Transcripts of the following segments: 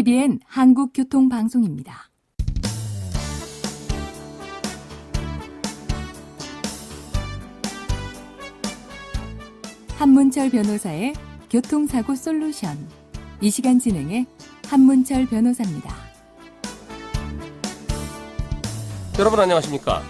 TVN 한국교통방송입니다. 한문철 변호사의 교통사고 솔루션. 이 시간 진행의 한문철 변호사입니다. 여러분 안녕하십니까?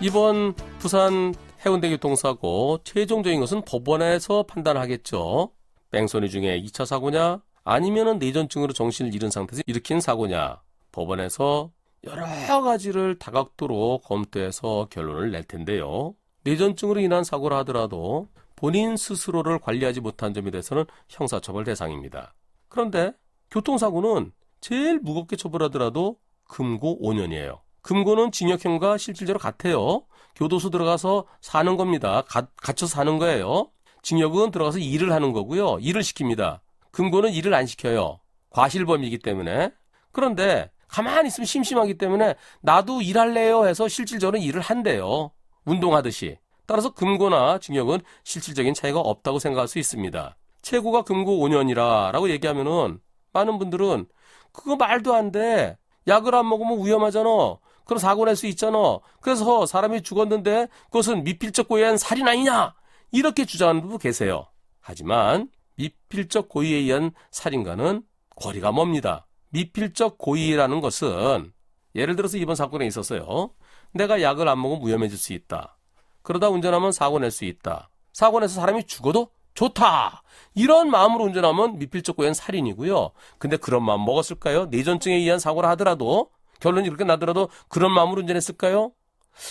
이번 부산 해운대 교통사고 최종적인 것은 법원에서 판단하겠죠. 뺑소니 중에 2차 사고냐 아니면은 내전증으로 정신을 잃은 상태에서 일으킨 사고냐 법원에서 여러 가지를 다각도로 검토해서 결론을 낼 텐데요. 내전증으로 인한 사고라 하더라도 본인 스스로를 관리하지 못한 점에 대해서는 형사처벌 대상입니다. 그런데 교통사고는 제일 무겁게 처벌하더라도 금고 5년이에요. 금고는 징역형과 실질적으로 같아요. 교도소 들어가서 사는 겁니다. 가, 갇혀서 사는 거예요. 징역은 들어가서 일을 하는 거고요. 일을 시킵니다. 금고는 일을 안 시켜요. 과실범이기 때문에. 그런데 가만히 있으면 심심하기 때문에 나도 일할래요 해서 실질적으로 일을 한대요. 운동하듯이. 따라서 금고나 징역은 실질적인 차이가 없다고 생각할 수 있습니다. 최고가 금고 5년이라라고 얘기하면은 많은 분들은 그거 말도 안 돼. 약을 안 먹으면 위험하잖아. 그럼 사고 낼 수 있잖아. 그래서 사람이 죽었는데 그것은 미필적 고의한 살인 아니냐? 이렇게 주장하는 분도 계세요. 하지만 미필적 고의에 의한 살인과는 거리가 멉니다. 미필적 고의라는 것은 예를 들어서 이번 사건에 있었어요. 내가 약을 안 먹으면 위험해질 수 있다. 그러다 운전하면 사고 낼 수 있다. 사고 내서 사람이 죽어도 좋다. 이런 마음으로 운전하면 미필적 고의한 살인이고요. 근데 그런 마음 먹었을까요? 내전증에 의한 사고를 하더라도 결론이 그렇게 나더라도 그런 마음으로 운전했을까요?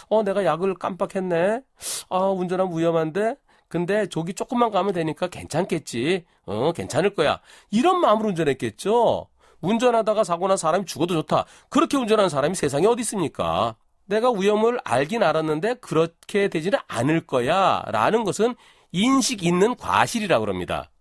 어, 내가 약을 깜빡했네. 아, 운전하면 위험한데. 근데 저기 조금만 가면 되니까 괜찮겠지. 어, 괜찮을 거야. 이런 마음으로 운전했겠죠. 운전하다가 사고 난 사람이 죽어도 좋다. 그렇게 운전하는 사람이 세상에 어디 있습니까? 내가 위험을 알긴 알았는데 그렇게 되지는 않을 거야. 라는 것은 인식 있는 과실이라고 합니다.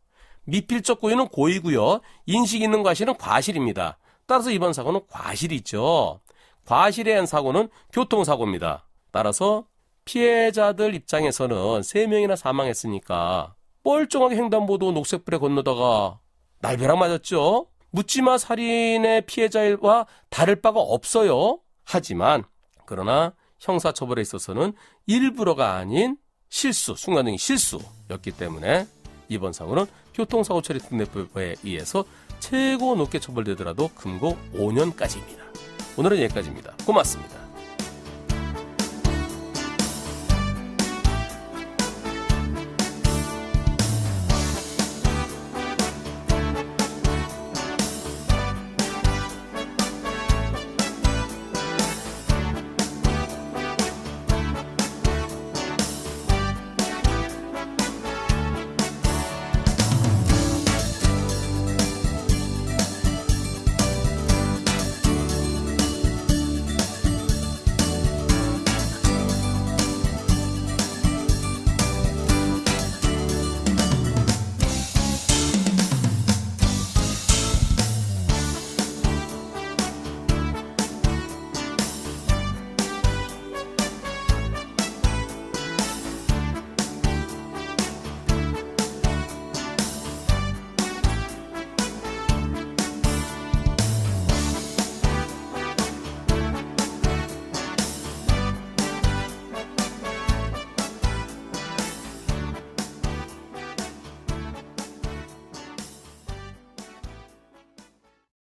미필적 고의는 고의고요. 인식 있는 과실은 과실입니다. 따라서 이번 사고는 과실이죠. 과실에 의한 사고는 교통사고입니다. 따라서 피해자들 입장에서는 3명이나 사망했으니까 뻘쩡하게 횡단보도 녹색불에 건너다가 날벼락 맞았죠. 묻지마 살인의 피해자와 다를 바가 없어요. 하지만 그러나 형사처벌에 있어서는 일부러가 아닌 실수, 순간적인 실수였기 때문에 이번 사고는 교통사고 처리 특례법에 의해서 최고 높게 처벌되더라도 금고 5년까지입니다. 오늘은 여기까지입니다. 고맙습니다.